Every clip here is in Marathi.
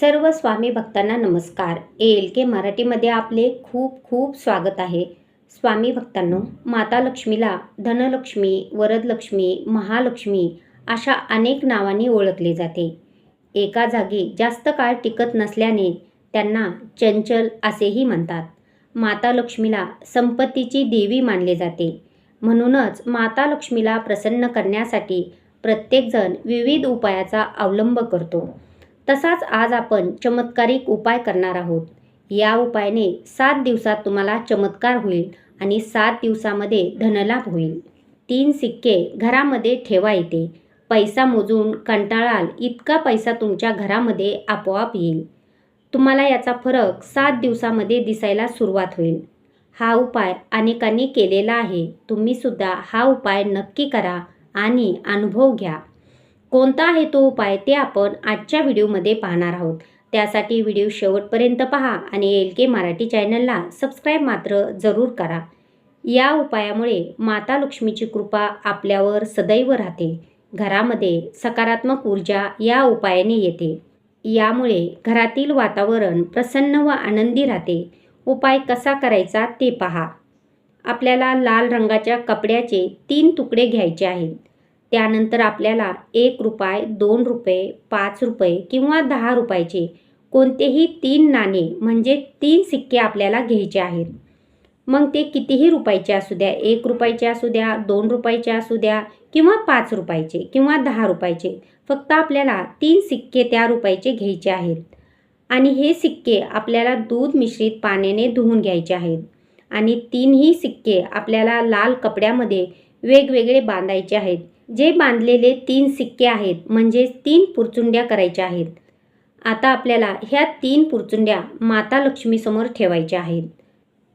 सर्व स्वामी भक्तांना नमस्कार. एल के मराठीमध्ये आपले खूप खूप स्वागत आहे. स्वामी भक्तांनो माता लक्ष्मीला धनलक्ष्मी वरदलक्ष्मी महालक्ष्मी अशा अनेक नावांनी ओळखले जाते. एका जागी जास्त काळ टिकत नसल्याने त्यांना चंचल असेही म्हणतात. माता लक्ष्मीला संपत्तीची देवी मानले जाते. म्हणूनच माता लक्ष्मीला प्रसन्न करण्यासाठी प्रत्येकजण विविध उपायाचा अवलंब करतो. तसाच आज आपण चमत्कारिक उपाय करणार आहोत. या उपायाने सात दिवसात तुम्हाला चमत्कार होईल आणि सात दिवसामध्ये धनलाभ होईल. तीन सिक्के घरामध्ये ठेवा येते. पैसा मोजून कंटाळाल इतका पैसा तुमच्या घरामध्ये आपोआप येईल. तुम्हाला याचा फरक सात दिवसामध्ये दिसायला सुरुवात होईल. हा उपाय अनेकांनी केलेला आहे. तुम्हीसुद्धा हा उपाय नक्की करा आणि अनुभव घ्या. कोणता आहे तो उपाय ते आपण आजच्या व्हिडिओमध्ये पाहणार आहोत. त्यासाठी व्हिडिओ शेवटपर्यंत पहा आणि एल के मराठी चॅनलला सबस्क्राईब मात्र जरूर करा. या उपायामुळे माता लक्ष्मीची कृपा आपल्यावर सदैव राहते. घरामध्ये सकारात्मक ऊर्जा या उपायाने येते. यामुळे घरातील वातावरण प्रसन्न व आनंदी राहते. उपाय कसा करायचा ते पहा. आपल्याला लाल रंगाच्या कपड्याचे तीन तुकडे घ्यायचे आहेत. त्यानंतर आपल्याला एक रुपये दोन रुपये पाच रुपये किंवा दहा रुपयाचे कोणतेही तीन नाणे म्हणजे तीन सिक्के आपल्याला घ्यायचे आहेत. मग ते कितीही रुपयाचे असू द्या एक रुपयाचे असू द्या दोन रुपयाचे असू द्या किंवा पाच रुपयाचे किंवा दहा रुपयाचे फक्त आपल्याला तीन सिक्के त्या रुपयाचे घ्यायचे आहेत. आणि हे सिक्के आपल्याला दूध मिश्रित पाण्याने धुवून घ्यायचे आहेत. आणि तीनही सिक्के आपल्याला लाल कपड्यामध्ये वेगवेगळे बांधायचे आहेत. जे बांधलेले तीन सिक्के आहेत म्हणजे तीन पुरचुंड्या करायच्या आहेत. आता आपल्याला ह्या तीन पुरचुंड्या माता लक्ष्मीसमोर ठेवायच्या आहेत.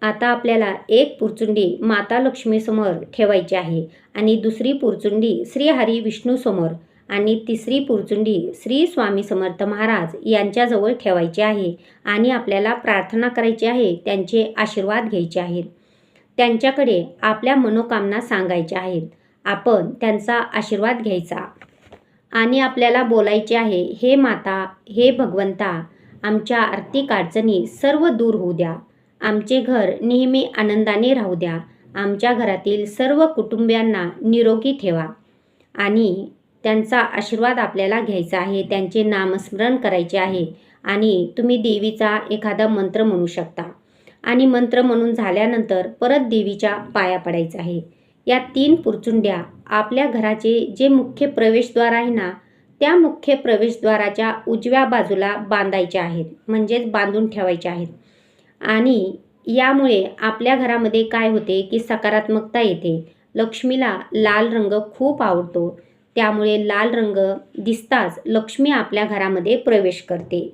आता आपल्याला एक पुरचुंडी माता लक्ष्मीसमोर ठेवायची आहे आणि दुसरी पुरचुंडी श्री हरी विष्णूसमोर आणि तिसरी पुरचुंडी श्री स्वामी समर्थ महाराज यांच्याजवळ ठेवायची आहे आणि आपल्याला प्रार्थना करायची आहे त्यांचे आशीर्वाद घ्यायचे आहेत. त्यांच्याकडे आपल्या मनोकामना सांगायच्या आहेत. आपण त्यांचा आशीर्वाद घ्यायचा. आणि आपल्याला बोलायचे आहे हे माता हे भगवंता आमच्या आर्थिक अडचणी सर्व दूर होऊ द्या. आमचे घर नेहमी आनंदाने राहू द्या. आमच्या घरातील सर्व कुटुंबियांना निरोगी ठेवा. आणि त्यांचा आशीर्वाद आपल्याला घ्यायचा आहे त्यांचे नामस्मरण करायचे आहे. आणि तुम्ही देवीचा एखादा मंत्र म्हणू शकता. आणि मंत्र म्हणून झाल्यानंतर परत देवीच्या पाया पडायचा आहे. या तीन पुरचुंड्या आपल्या घराचे जे मुख्य प्रवेशद्वार आहे ना त्या मुख्य प्रवेशद्वाराच्या उजव्या बाजूला बांधायच्या आहेत म्हणजेच बांधून ठेवायच्या आहेत. आणि यामुळे आपल्या घरामध्ये काय होते की सकारात्मकता येते. लक्ष्मीला लाल रंग खूप आवडतो. त्यामुळे लाल रंग दिसताच लक्ष्मी आपल्या घरामध्ये प्रवेश करते.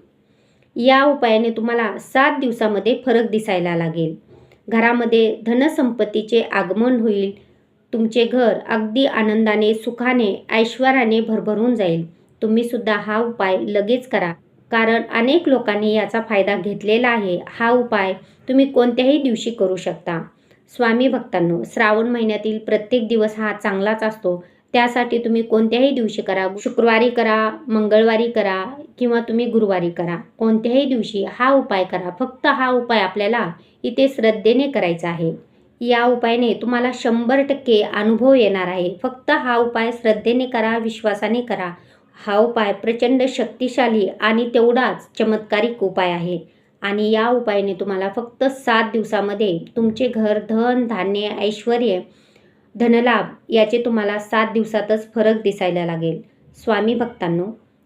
या उपायाने तुम्हाला सात दिवसामध्ये फरक दिसायला लागेल. घरामध्ये धनसंपत्तीचे आगमन होईल. तुमचे घर अगदी आनंदाने सुखाने ऐश्वर्याने भरभरून जाईल. तुम्हीसुद्धा हा उपाय लगेच करा. कारण अनेक लोकांनी याचा फायदा घेतलेला आहे. हा उपाय तुम्ही कोणत्याही दिवशी करू शकता. स्वामी भक्तांनो श्रावण महिन्यातील प्रत्येक दिवस हा चांगलाच असतो. त्यासाठी तुम्ही कोणत्याही दिवशी करा. शुक्रवारी करा मंगळवारी करा किंवा तुम्ही गुरुवारी करा. कोणत्याही दिवशी हा उपाय करा. फक्त हा उपाय आपल्याला इथे श्रद्धेने करायचा आहे. या उपायाने तुम्हाला शंभर टक्के अनुभव येणार आहे. फक्त हा उपाय श्रद्धेने करा विश्वासाने करा. हा उपाय प्रचंड शक्तिशाली आणि तेवढाच चमत्कारिक उपाय आहे. आणि या उपायाने तुम्हाला फक्त सात दिवसामध्ये तुमचे घर धन धान्य ऐश्वर धनलाभ याचे तुम्हाला सात दिवसातच फरक दिसायला लागेल. स्वामी भक्तांनो